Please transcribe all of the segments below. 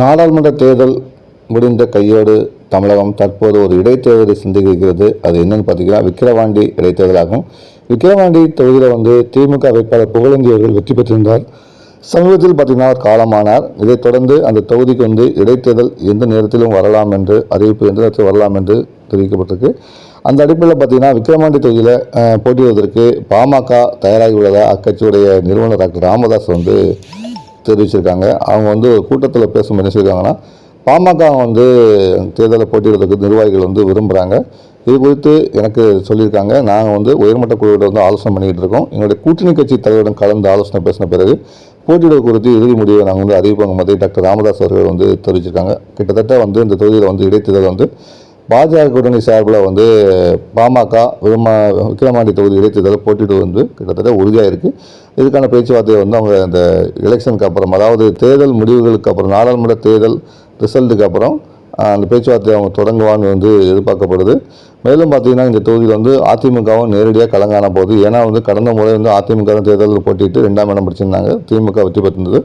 நாடாளுமன்ற தேர்தல் முடிந்த கையோடு தமிழகம் தற்போது ஒரு இடைத்தேர்தலை சந்திக்கிறது. அது என்னன்னு பார்த்தீங்கன்னா விக்கிரவாண்டி இடைத்தேர்தலாகும். விக்கிரவாண்டி தொகுதியில் வந்து திமுக வேட்பாளர் புகழேந்தி அவர்கள் வெற்றி பெற்றிருந்தார். சமீபத்தில் பார்த்தீங்கன்னா காலமானார். இதைத் தொடர்ந்து அந்த தொகுதிக்கு வந்து இடைத்தேர்தல் எந்த நேரத்திலும் வரலாம் என்று அறிவிப்பு எந்த நேரத்தில் வரலாம் என்று தெரிவிக்கப்பட்டிருக்கு. அந்த அடிப்படையில் பார்த்தீங்கன்னா விக்கிரவாண்டி தொகுதியில் போட்டியிடுவதற்கு பாமக தயாராகி உள்ளதாக அக்கட்சியுடைய நிறுவனர் டாக்டர் ராமதாஸ் வந்து தெரிவிச்சிருக்காங்க. அவங்க வந்து ஒரு கூட்டத்தில் பேசும்போது என்ன சொல்லியிருக்காங்கன்னா பாமக வந்து தேர்தலில் போட்டியிடுறதுக்கு நிர்வாகிகள் வந்து விரும்புகிறாங்க இது குறித்து எனக்கு சொல்லியிருக்காங்க. நாங்கள் வந்து உயர்மட்ட குழுவோட வந்து ஆலோசனை பண்ணிக்கிட்டு இருக்கோம். எங்களுடைய கூட்டணி கட்சி தலைவரிடம் கலந்து ஆலோசனை பேசின பிறகு போட்டியிட குறித்து இறுதி முடிவை நாங்கள் வந்து அறிவிப்பாங்க மாதிரி டாக்டர் ராமதாஸ் அவர்கள் வந்து தெரிவிச்சிருக்காங்க. கிட்டத்தட்ட வந்து இந்த தொகுதியில் வந்து இடைத்தேர்தல் வந்து பாஜக கூட்டணி சார்பில் வந்து பாமக விருமா விக்கிரமாண்டி தொகுதி இடைத்தேர்தலில் போட்டிட்டு வந்து கிட்டத்தட்ட உறுதியாக இருக்குது இதுக்கான பேச்சுவார்த்தையை வந்து அவங்க அந்த எலெக்ஷனுக்கு அப்புறம் அதாவது தேர்தல் முடிவுகளுக்கு அப்புறம் நாடாளுமன்ற தேர்தல் ரிசல்ட்டுக்கு அப்புறம் அந்த பேச்சுவார்த்தையை அவங்க தொடங்குவான்னு வந்து எதிர்பார்க்கப்படுது. மேலும் பார்த்தீங்கன்னா இந்த தொகுதியில் வந்து அதிமுகவும் நேரடியாக கலங்கான போது ஏன்னா வந்து கடந்த முறை வந்து அதிமுக தேர்தலில் போட்டிட்டு ரெண்டாம் இடம் பிடிச்சிருந்தாங்க. திமுக வெற்றி பெற்றிருந்தது.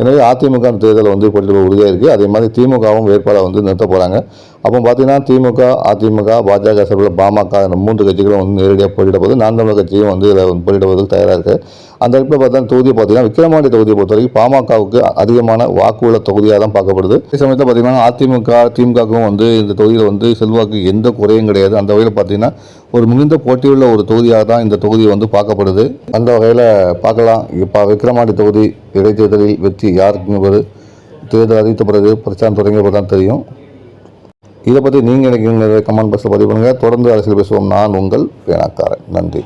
எனவே அதிமுக தேர்தல் வந்து போட்டியிட உறுதியாக இருக்குது அதே மாதிரி திமுகவும் வேட்பாளர் வந்து நிறுத்த போகிறாங்க அப்போ பார்த்தீங்கன்னா திமுக அதிமுக பாஜக சார்பில் பாமக இந்த மூன்று கட்சிகளும் வந்து நேரடியாக போட்டியிட போது நான் தமிழர் கட்சியும் வந்து இதில் வந்து போட்டியிடுவதற்கு தயாராக இருக்குது அந்த இடத்துல பார்த்தா தொகுதியை பார்த்தீங்கன்னா விக்கிரமாண்டி தொகுதியை பொறுத்த வரைக்கும் பாமகவுக்கு அதிகமான வாக்கு உள்ள தொகுதியாக தான் பார்க்கப்படுது. அதே சமயத்தில் பார்த்தீங்கன்னா அதிமுக திமுகவுக்கும் வந்து இந்த தொகுதியில் வந்து செல்வாக்கு எந்த குறையும் கிடையாது. அந்த வகையில் பார்த்தீங்கன்னா ஒரு மிகுந்த போட்டியுள்ள ஒரு தொகுதியாக தான் இந்த தொகுதி வந்து பார்க்கப்படுது. அந்த வகையில் பார்க்கலாம். இப்போ விக்ரமாண்டி தொகுதி இடைத்தேர்தலில் வெற்றி யாருக்கு என்பது தேர்தல் அறிவித்த பிறகு பிரச்சாரம் தொடங்கிய தான் தெரியும். இதை பற்றி நீங்கள் எனக்கு கமெண்ட் பாக்ஸில் பதிவு பண்ணுங்கள் தொடர்ந்து அரசியல் பேசுவோம். நான் உங்கள் பேனாக்காரன். நன்றி.